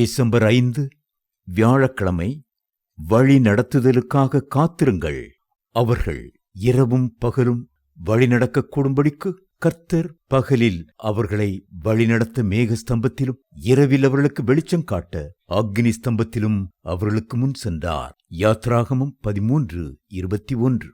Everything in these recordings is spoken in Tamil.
டிசம்பர் ஐந்து வியாழக்கிழமை வழி நடத்துதலுக்காக காத்திருங்கள். அவர்கள் இரவும் பகலும் வழிநடக்கக் கூடும்படிக்கு கர்த்தர் பகலில் அவர்களை வழிநடத்த மேக ஸ்தம்பத்திலும் இரவில் அவர்களுக்கு வெளிச்சம் காட்ட அக்னி ஸ்தம்பத்திலும் அவர்களுக்கு முன் சென்றார். யாத்ராகமம் பதிமூன்று இருபத்தி ஒன்று.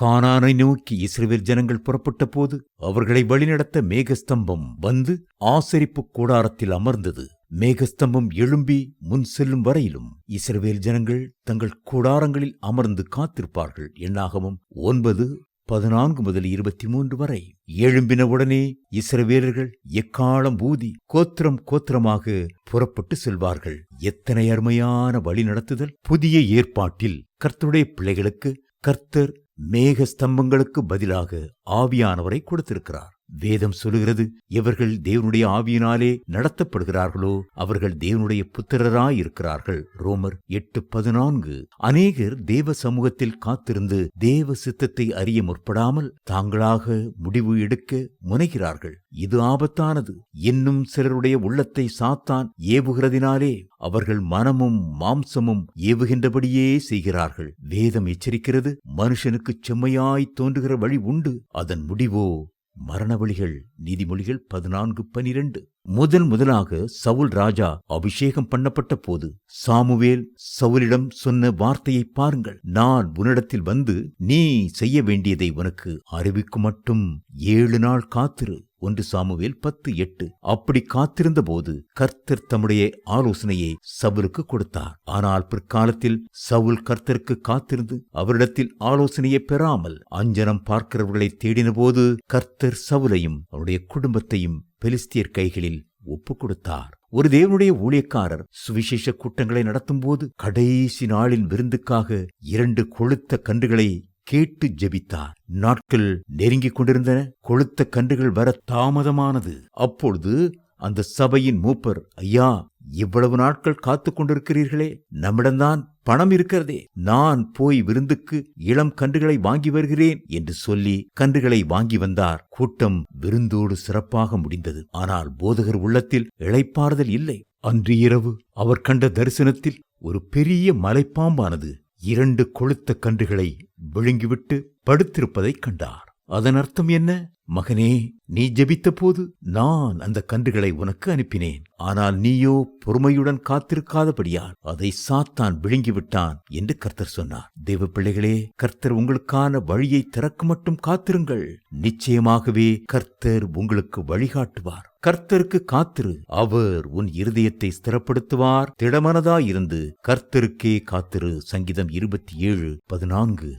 கானானை நோக்கி இஸ்ரேல் ஜனங்கள் புறப்பட்ட போது அவர்களை வழிநடத்த மேகஸ்தம்பம் வந்து ஆசரிப்பு கூடாரத்தில் அமர்ந்தது. மேகஸ்தம்பம் எழும்பி முன் செல்லும் வரையிலும் இஸ்ரவேல் ஜனங்கள் தங்கள் கூடாரங்களில் அமர்ந்து காத்திருப்பார்கள். எண்ணாகவும் ஒன்பது பதினான்கு முதல் இருபத்தி மூன்று வரை எழும்பினவுடனே இஸ்ரவேலர்கள் எக்காலம் ஊதி கோத்திரம் கோத்திரமாக புறப்பட்டு செல்வார்கள். எத்தனை அருமையான வழி நடத்துதல்! புதிய ஏற்பாட்டில் கர்த்தருடைய பிள்ளைகளுக்கு கர்த்தர் மேக ஸ்தம்பங்களுக்கு பதிலாக ஆவியானவரை கொடுத்திருக்கிறார். வேதம் சொல்லுகிறது இவர்கள் தேவனுடைய ஆவியினாலே நடத்தப்படுகிறார்களோ அவர்கள் தேவனுடைய புத்திரராயிருக்கிறார்கள். ரோமர் எட்டு பதினான்கு. அநேகர் தேவ சமூகத்தில் காத்திருந்து தேவ சித்தத்தை அறிய முற்படாமல் தாங்களாக முடிவு எடுக்க முனைகிறார்கள். இது ஆபத்தானது. இன்னும் சிலருடைய உள்ளத்தை சாத்தான் ஏவுகிறதினாலே அவர்கள் மனமும் மாம்சமும் ஏவுகின்றபடியே செய்கிறார்கள். வேதம் எச்சரிக்கிறது மனுஷனுக்கு செம்மையாய் தோன்றுகிற வழி உண்டு. அதன் முடிவோ மரணவழிகள் நீதிமொழிகள் பதினான்கு பனிரெண்டு. முதல் முதலாக சவுல் ராஜா அபிஷேகம் பண்ணப்பட்ட போது சாமுவேல் சவுலிடம் சொன்ன வார்த்தையை பாருங்கள். நான் உன்னிடத்தில் வந்து நீ செய்ய வேண்டியதை உனக்கு அறிவிக்கும் மட்டும். ஏழு நாள் காத்திரு. ஒன்று சாமுவேல் பத்து எட்டு. அப்படி காத்திருந்த போது கர்த்தர் தம்முடைய ஆலோசனையை சவுலுக்கு கொடுத்தார். ஆனால் பிற்காலத்தில் சவுல் கர்த்தருக்கு காத்திருந்து அவரிடத்தில் ஆலோசனையை பெறாமல் அஞ்சனம் பார்க்கிறவர்களை தேடினபோது கர்த்தர் சவுலையும் அவருடைய குடும்பத்தையும் பெலிஸ்தியர் கைகளில் ஒப்புக் கொடுத்தார் ஒரு தேவனுடைய ஊழியக்காரர் சுவிசேஷ கூட்டங்களை நடத்தும் போது கடைசி நாளின் விருந்துக்காக இரண்டு கொழுத்த கன்றுகளை கேட்டு ஜெபித்தார் நாட்கள் நெருங்கிக் கொண்டிருந்தன. கொளுத்த கன்றுகள் வர தாமதமானது. அப்பொழுது அந்த சபையின் மூப்பர் ஐயா இவ்வளவு நாட்கள் காத்துக் கொண்டிருக்கிறீர்களே. நம்மிடம்தான் பணம் இருக்கிறதே. நான் போய் விருந்துக்கு இளம் கன்றுகளை வாங்கி வருகிறேன் என்று சொல்லி கன்றுகளை வாங்கி வந்தார். கூட்டம் விருந்தோடு சிறப்பாக முடிந்தது. ஆனால் போதகர் உள்ளத்தில் இழைப்பாறுதல் இல்லை. அன்று இரவு அவர் கண்ட தரிசனத்தில் ஒரு பெரிய மலைப்பாம்பானது இரண்டு கொழுத்த கன்றுகளை விழுங்கிவிட்டு படுத்திருப்பதைக் கண்டார். அதன் அர்த்தம் என்ன? மகனே நீ ஜெபித்த போது நான் அந்த கன்றுகளை உனக்கு அனுப்பினேன். ஆனால் நீயோ பொறுமையுடன் காத்திருக்காதபடியால் அதை சாத்தான் விழுங்கிவிட்டான் என்று கர்த்தர் சொன்னார். தேவ பிள்ளைகளே கர்த்தர் உங்களுக்கான வழியை திறக்க மட்டும் காத்திருங்கள். நிச்சயமாகவே கர்த்தர் உங்களுக்கு வழிகாட்டுவார். கர்த்தருக்கு காத்திரு. அவர் உன் இருதயத்தை ஸ்திரப்படுத்துவார். திடமனதாயிருந்து கர்த்தருக்கே காத்திரு. சங்கீதம் இருபத்தி ஏழு பதினான்கு.